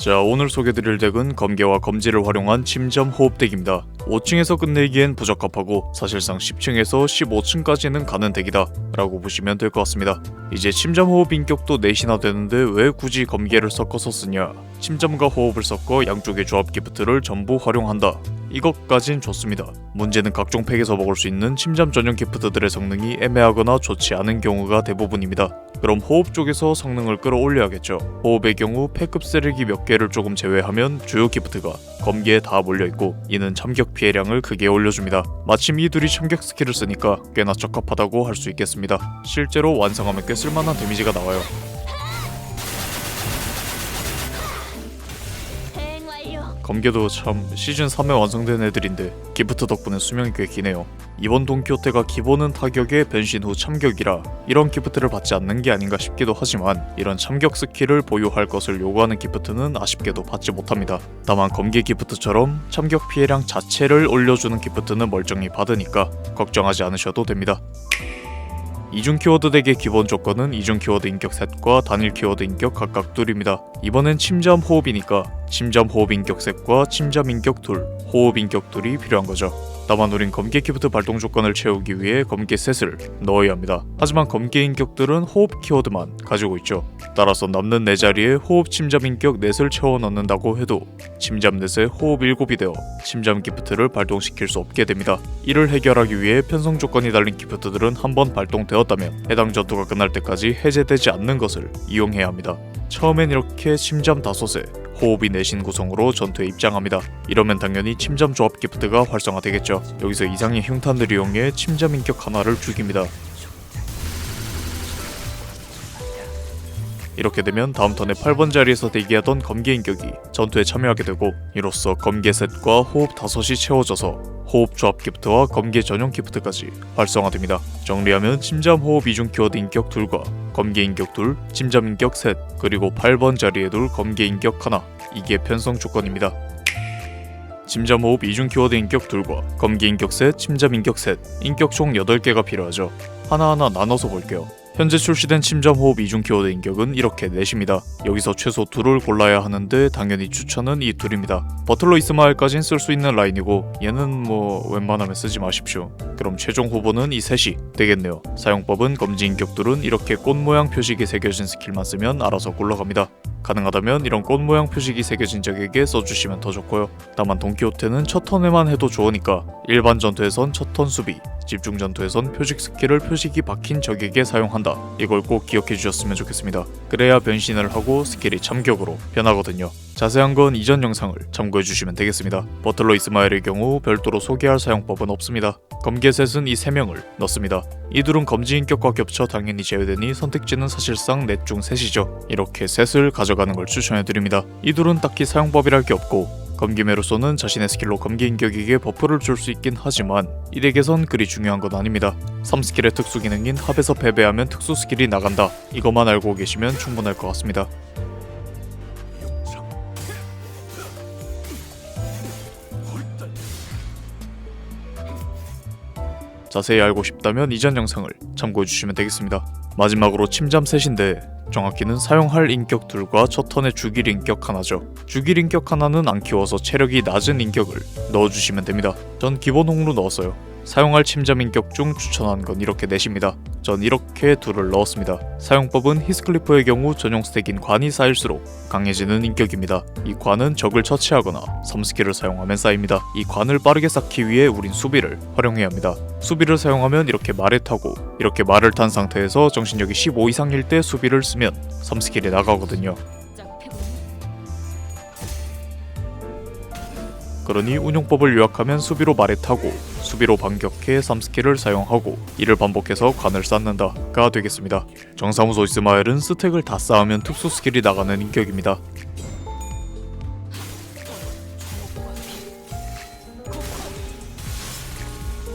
자 오늘 소개드릴 덱은 검계와 검지를 활용한 침잠 호흡 덱입니다. 5층에서 끝내기엔 부적합하고 사실상 10층에서 15층까지는 가는 덱이다 라고 보시면 될 것 같습니다. 이제 침잠 호흡 인격도 넷이나 되는데 왜 굳이 검계를 섞어서 쓰냐? 침잠과 호흡을 섞어 양쪽의 조합 기프트를 전부 활용한다. 이것까진 좋습니다. 문제는 각종 팩에서 먹을 수 있는 침잠 전용 기프트들의 성능이 애매하거나 좋지 않은 경우가 대부분입니다 그럼 호흡 쪽에서 성능을 끌어올려야겠죠. 호흡의 경우 패급 쓰레기 몇 개를 조금 제외하면 주요 기프트가 검기에 다 몰려있고 이는 참격 피해량을 크게 올려줍니다. 마침 이 둘이 참격 스킬을 쓰니까 꽤나 적합하다고 할 수 있겠습니다. 실제로 완성하면 꽤 쓸만한 데미지가 나와요. 검계도 참 시즌 3에 완성된 애들인데 기프트 덕분에 수명이 꽤 기네요. 이번 돈키호테가 기본은 타격에 변신 후 참격이라 이런 기프트를 받지 않는 게 아닌가 싶기도 하지만 이런 참격 스킬을 보유할 것을 요구하는 기프트는 아쉽게도 받지 못합니다. 다만 검계 기프트처럼 참격 피해량 자체를 올려주는 기프트는 멀쩡히 받으니까 걱정하지 않으셔도 됩니다. 이중 키워드 덱의 기본 조건은 이중 키워드 인격 셋과 단일 키워드 인격 각각 둘입니다. 이번엔 침잠 호흡이니까 침잠 호흡 인격 셋과 침잠 인격 둘, 호흡 인격 둘이 필요한 거죠. 다만 우린 검계 키프트 발동 조건을 채우기 위해 검계 셋을 넣어야 합니다. 하지만 검계 인격들은 호흡 키워드만 가지고 있죠. 따라서 남는 네 자리에 호흡 침잠 인격 넷을 채워 넣는다고 해도 침잠 넷에 호흡 7이 되어 침잠 기프트를 발동시킬 수 없게 됩니다. 이를 해결하기 위해 편성 조건이 달린 기프트들은 한번 발동되었다면 해당 전투가 끝날 때까지 해제되지 않는 것을 이용해야 합니다. 처음엔 이렇게 침잠 다섯에 호흡이 내신 구성으로 전투에 입장합니다. 이러면 당연히 침잠 조합 기프트가 활성화되겠죠. 여기서 이상의 흉탄을 이용해 침잠 인격 하나를 죽입니다. 이렇게 되면 다음 턴에 8번 자리에서 대기하던 검계 인격이 전투에 참여하게 되고 이로써 검계 셋과 호흡 다섯이 채워져서 호흡 조합 기프트와 검계 전용 기프트까지 활성화됩니다. 정리하면 침잠 호흡 이중 키워드 인격 둘과 검계 인격 둘, 침잠 인격 셋, 그리고 8번 자리에 둘 검계 인격 하나 이게 편성 조건입니다. 침잠 호흡 이중 키워드 인격 둘과 검계 인격 셋, 침잠 인격 셋, 인격 총 8개가 필요하죠. 하나하나 나눠서 볼게요. 현재 출시된 침잠 호흡 이중 키워드 인격은 이렇게 넷입니다. 여기서 최소 둘을 골라야 하는데 당연히 추천은 이 둘입니다. 버틀러 이스마일까진 쓸 수 있는 라인이고 얘는 뭐 웬만하면 쓰지 마십시오. 그럼 최종 후보는 이 셋이 되겠네요. 사용법은 검지 인격들은 이렇게 꽃 모양 표식이 새겨진 스킬만 쓰면 알아서 굴러갑니다. 가능하다면 이런 꽃 모양 표식이 새겨진 적에게 써주시면 더 좋고요. 다만 돈키호테는 첫 턴에만 해도 좋으니까 일반 전투에선 첫 턴 수비, 집중 전투에선 표식 스킬을 표식이 박힌 적에게 사용한다. 이걸 꼭 기억해 주셨으면 좋겠습니다. 그래야 변신을 하고 스킬이 참격으로 변하거든요. 자세한 건 이전 영상을 참고해 주시면 되겠습니다. 버틀러 이스마엘의 경우 별도로 소개할 사용법은 없습니다. 검계셋은 이 3명을 넣습니다. 이 둘은 검지 인격과 겹쳐 당연히 제외되니 선택지는 사실상 넷 중 셋이죠. 이렇게 셋을 가져가 는 걸 추천해 드립니다. 이 둘은 딱히 사용법이랄 게 없고 검기매로서는 자신의 스킬로 검기 인격에게 버프를 줄 수 있긴 하지만 이 덱에선 그리 중요한 건 아닙니다. 3스킬의 특수 기능인 합에서 패배하면 특수 스킬이 나간다. 이것만 알고 계시면 충분할 것 같습니다. 자세히 알고 싶다면 이전 영상을 참고해 주시면 되겠습니다. 마지막으로 침잠 셋인데 정확히는 사용할 인격 둘과 첫 턴에 죽일 인격 하나죠. 죽일 인격 하나는 안 키워서 체력이 낮은 인격을 넣어주시면 됩니다. 전 기본 홍로 넣었어요. 사용할 침잠 인격 중 추천한 건 이렇게 넷입니다. 전 이렇게 둘을 넣었습니다. 사용법은 히스클리프의 경우 전용 스택인 관이 쌓일수록 강해지는 인격입니다. 이 관은 적을 처치하거나 3스킬을 사용하면 쌓입니다. 이 관을 빠르게 쌓기 위해 우린 수비를 활용해야 합니다. 수비를 사용하면 이렇게 말을 타고 이렇게 말을 탄 상태에서 정신 력이 15 이상일 때 수비를 쓰면 3스킬이 나가거든요. 그러니 운용법을 요약하면 수비로 말에 타고 수비로 반격해 3스킬을 사용하고 이를 반복해서 관을 쌓는다 가 되겠습니다. 정사무소 이스마엘은 스택을 다 쌓으면 특수 스킬이 나가는 인격입니다.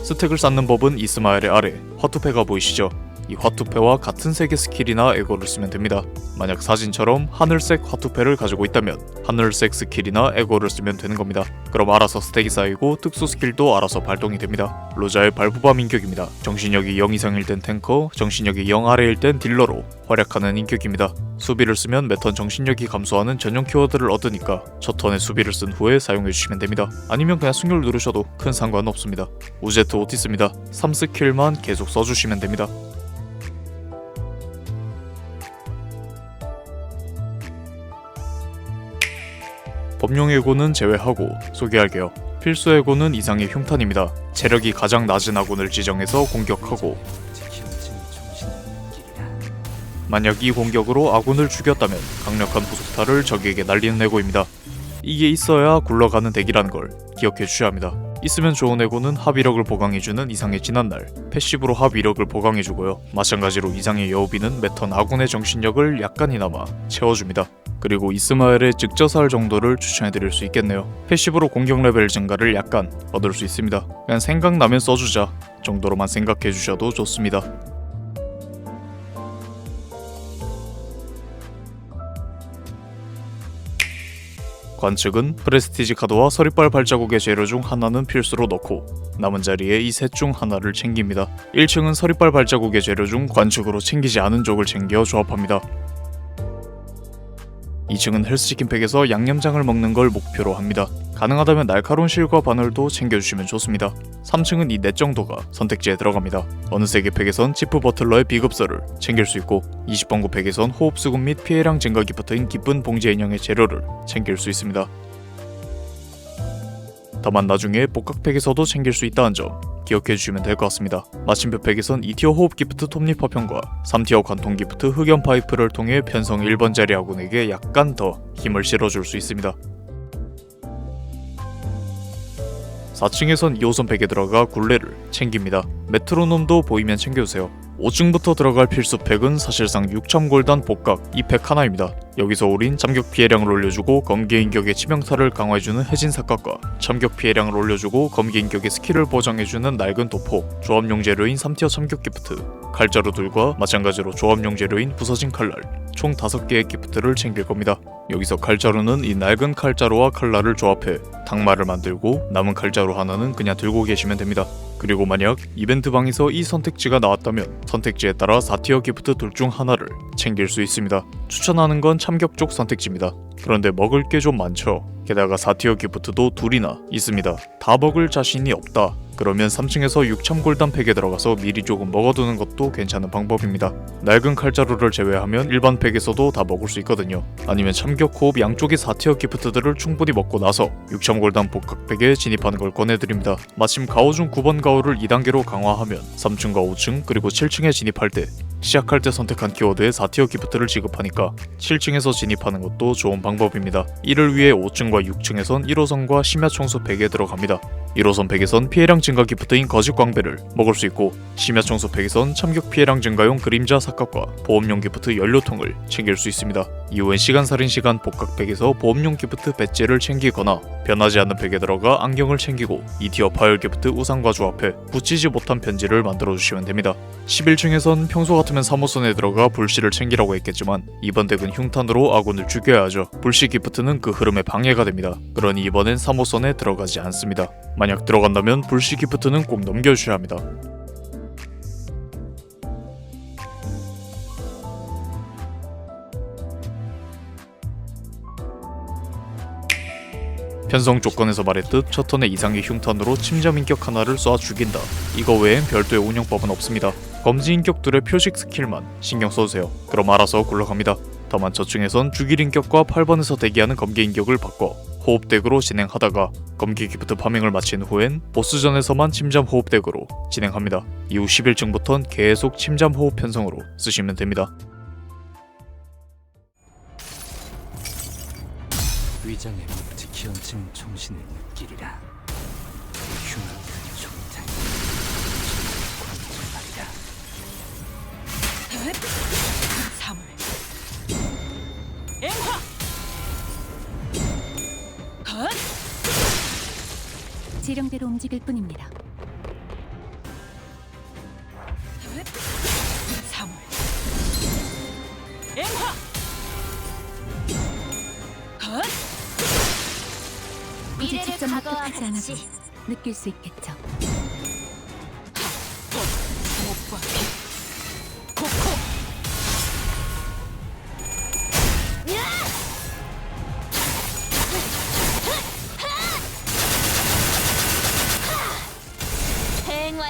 스택을 쌓는 법은 이스마엘의 아래 화투패가 보이시죠? 이 화투패와 같은 색의 스킬이나 에고를 쓰면 됩니다. 만약 사진처럼 하늘색 화투패를 가지고 있다면 하늘색 스킬이나 에고를 쓰면 되는 겁니다. 그럼 알아서 스택이 쌓이고 특수 스킬도 알아서 발동이 됩니다. 로자의 발부밤 인격입니다. 정신력이 0 이상일 땐 탱커, 정신력이 0 아래일 땐 딜러로 활약하는 인격입니다. 수비를 쓰면 매턴 정신력이 감소하는 전용 키워드를 얻으니까 첫 턴에 수비를 쓴 후에 사용해 주시면 됩니다. 아니면 그냥 승률 누르셔도 큰 상관 없습니다. 우제트 오티스입니다. 3스킬만 계속 써주시면 됩니다. 법용 해고는 제외하고 소개할게요. 필수 해고는 이상의 흉탄입니다. 체력이 가장 낮은 아군을 지정해서 공격하고 만약 이 공격으로 아군을 죽였다면 강력한 부속타를 적에게 날리는 해고입니다. 이게 있어야 굴러가는 덱이라는 걸 기억해 주셔야 합니다. 있으면 좋은 해고는 합의력을 보강해주는 이상의 지난날 패시브로 합의력을 보강해주고요. 마찬가지로 이상의 여우비는 매턴 아군의 정신력을 약간이나마 채워줍니다. 그리고 이스마엘의 즉저살 정도를 추천해드릴 수 있겠네요. 패시브로 공격 레벨 증가를 약간 얻을 수 있습니다. 그냥 생각나면 써주자 정도로만 생각해주셔도 좋습니다. 관측은 프레스티지 카드와 서리빨 발자국의 재료 중 하나는 필수로 넣고 남은 자리에 이 셋 중 하나를 챙깁니다. 1층은 서리빨 발자국의 재료 중 관측으로 챙기지 않은 쪽을 챙겨 조합합니다. 2층은 헬스치킨 팩에서 양념장을 먹는 걸 목표로 합니다. 가능하다면 날카로운 실과 바늘도 챙겨주시면 좋습니다. 3층은 이 넷 정도가 선택지에 들어갑니다. 어느 세계 팩에선 치프 버틀러의 비급서를 챙길 수 있고 20번구 팩에선 호흡 수급 및 피해량 증가 기프트인 기쁜 봉제 인형의 재료를 챙길 수 있습니다. 다만 나중에 복각팩에서도 챙길 수 있다는 점 기억해 주시면 될 것 같습니다. 마침표 팩에선 2티어 호흡 기프트 톱니 파편과 3티어 관통 기프트 흑연 파이프를 통해 편성 1번짜리 아군에게 약간 더 힘을 실어줄 수 있습니다. 4층에선 2호선 팩에 들어가 굴레를 챙깁니다. 메트로놈도 보이면 챙겨주세요. 5층부터 들어갈 필수 팩은 사실상 6첨골단 복각 이팩 하나입니다. 여기서 우린 참격 피해량을 올려주고 검개 인격의 치명타를 강화해주는 해진 삭각과 참격 피해량을 올려주고 검개 인격의 스킬을 보장해주는 낡은 도포, 조합용 재료인 3티어 참격 기프트, 칼자루들과 마찬가지로 조합용 재료인 부서진 칼날, 총 5개의 기프트를 챙길 겁니다. 여기서 칼자루는 이 낡은 칼자루와 칼날을 조합해 닭말을 만들고 남은 칼자루 하나는 그냥 들고 계시면 됩니다. 그리고 만약 이벤트 방에서 이 선택지가 나왔다면 선택지에 따라 4티어 기프트 둘 중 하나를 챙길 수 있습니다. 추천하는 건 참격 쪽 선택지입니다. 그런데 먹을 게 좀 많죠. 게다가 4티어 기프트도 둘이나 있습니다. 다 먹을 자신이 없다. 그러면 3층에서 6첨골단 팩에 들어가서 미리 조금 먹어두는 것도 괜찮은 방법입니다. 낡은 칼자루를 제외하면 일반 팩에서도 다 먹을 수 있거든요. 아니면 참격 호흡 양쪽의 4티어 기프트들을 충분히 먹고 나서 6첨골단 복각팩에 진입하는 걸 권해드립니다. 마침 가오 중 9번 가오를 2단계로 강화하면 3층과 5층 그리고 7층에 진입할 때 시작할 때 선택한 키워드에 4티어 기프트를 지급하니까 7층에서 진입하는 것도 좋은 방법입니다. 이를 위해 5층과 6층에선 1호선과 심야 청소 팩에 들어갑니다. 1호선 팩에선 피해량 증가 기프트인 거짓 광배를 먹을 수 있고 심야 청소 팩에선 참격 피해량 증가용 그림자 삭각과 보험용 기프트 연료통을 챙길 수 있습니다. 이후엔 시간 살인 시간 복각 팩에서 보험용 기프트 배지를 챙기거나 변하지 않는 팩에 들어가 안경을 챙기고 2티어 파열 기프트 우산과 조합해 붙이지 못한 편지를 만들어 주시면 됩니다. 11층에선 평소 같으면 3호선에 들어가 불씨를 챙기라고 했겠지만 이번 덱은 흉탄으로 아군을 죽여야 하죠. 불씨 기프트는 그 흐름에 방해가 됩니다. 그러니 이번엔 3호선에 들어가지 않습니다. 만약 들어간다면 불씨 기프트는 꼭 넘겨주셔야 합니다. 편성 조건에서 말했듯 첫 턴에 이상의 흉탄으로 침잠 인격 하나를 쏴 죽인다. 이거 외엔 별도의 운영법은 없습니다. 검지 인격들의 표식 스킬만 신경 써주세요. 그럼 알아서 굴러갑니다. 다만 저층에선 죽일 인격과 8번에서 대기하는 검기 인격을 바꿔 호흡덱으로 진행하다가 검기 기프트 파밍을 마친 후엔 보스전에서만 침잠 호흡덱으로 진행합니다. 이후 11층부턴 계속 침잠 호흡 편성으로 쓰시면 됩니다. 위장의 묵지 기원증 정신을 느끼리라. 흉악한 총탄 관절말이다 사물. 앵화 지령대로 움직일 뿐입니다. 사물 앵화 헛 이제 직접 목격하지 않아도 느낄 수 있겠죠. 못 봐.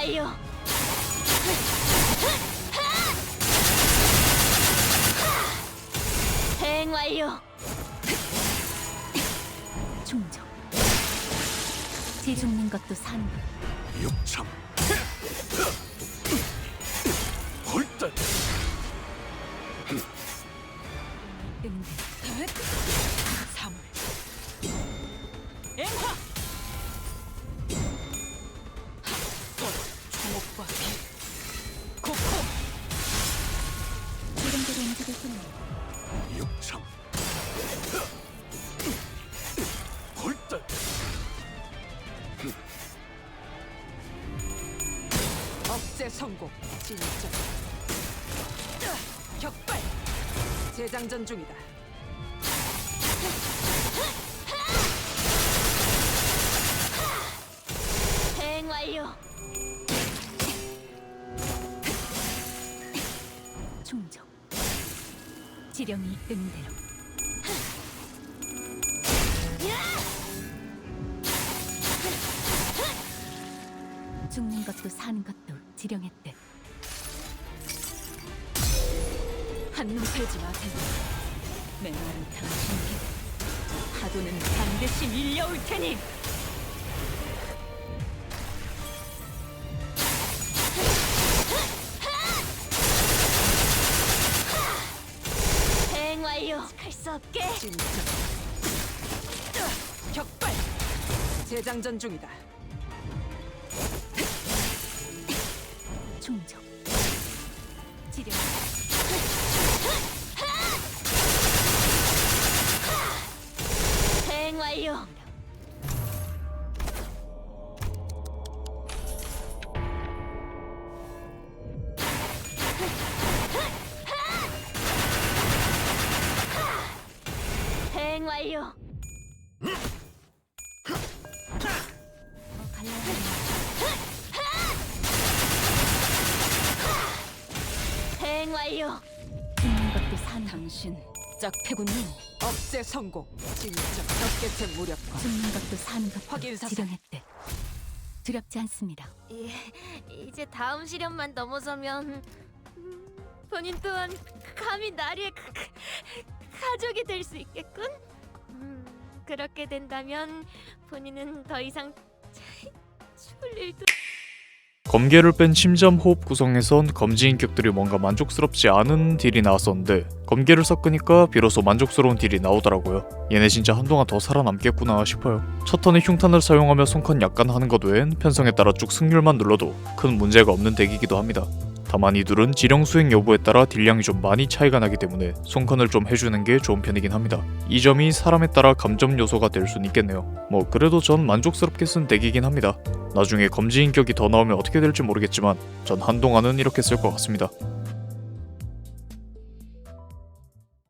완료. 대행 완료. 충족. 지 죽는 것도 사는 것. 육참 홀단 성공. 진짜. 격발. 재장전 중이다. 대행 완료. 충족. 지령이 있는 대로. 것도 사는 것도 지령의 뜻. 한눈 팔지 마세요. 메마른 당신에게 파도는 반드시 밀려올 테니. 대행 완료. 할수 없게. 진짜. 격발. 재장전 중이다. 충족. 지령. 대행 완료. 대행 완료. 당신 짝패군님 억제 성공. 진짜 적개체 무력화. 죽는 것도 사는 것도 확인 사살. 지령의 뜻. 두렵지 않습니다. 예, 이제 다음 시련만 넘어서면 음, 본인 또한 감히 나리의 가- 가- 가족이 될 수 있겠군. 음, 그렇게 된다면 본인은 더 이상 죽을 일도 검계를 뺀 침잠 호흡 구성에선 검지 인격들이 뭔가 만족스럽지 않은 딜이 나왔었는데 검계를 섞으니까 비로소 만족스러운 딜이 나오더라고요. 얘네 진짜 한동안 더 살아남겠구나 싶어요. 첫 턴에 흉탄을 사용하며 손컨 약간 하는 것 외엔 편성에 따라 쭉 승률만 눌러도 큰 문제가 없는 덱이기도 합니다. 다만 이 둘은 지령 수행 여부에 따라 딜량이 좀 많이 차이가 나기 때문에 손컨을 좀 해주는 게 좋은 편이긴 합니다. 이 점이 사람에 따라 감점 요소가 될 수는 있겠네요. 뭐 그래도 전 만족스럽게 쓴 덱이긴 합니다. 나중에 검지 인격이 더 나오면 어떻게 될지 모르겠지만 전 한동안은 이렇게 쓸 것 같습니다.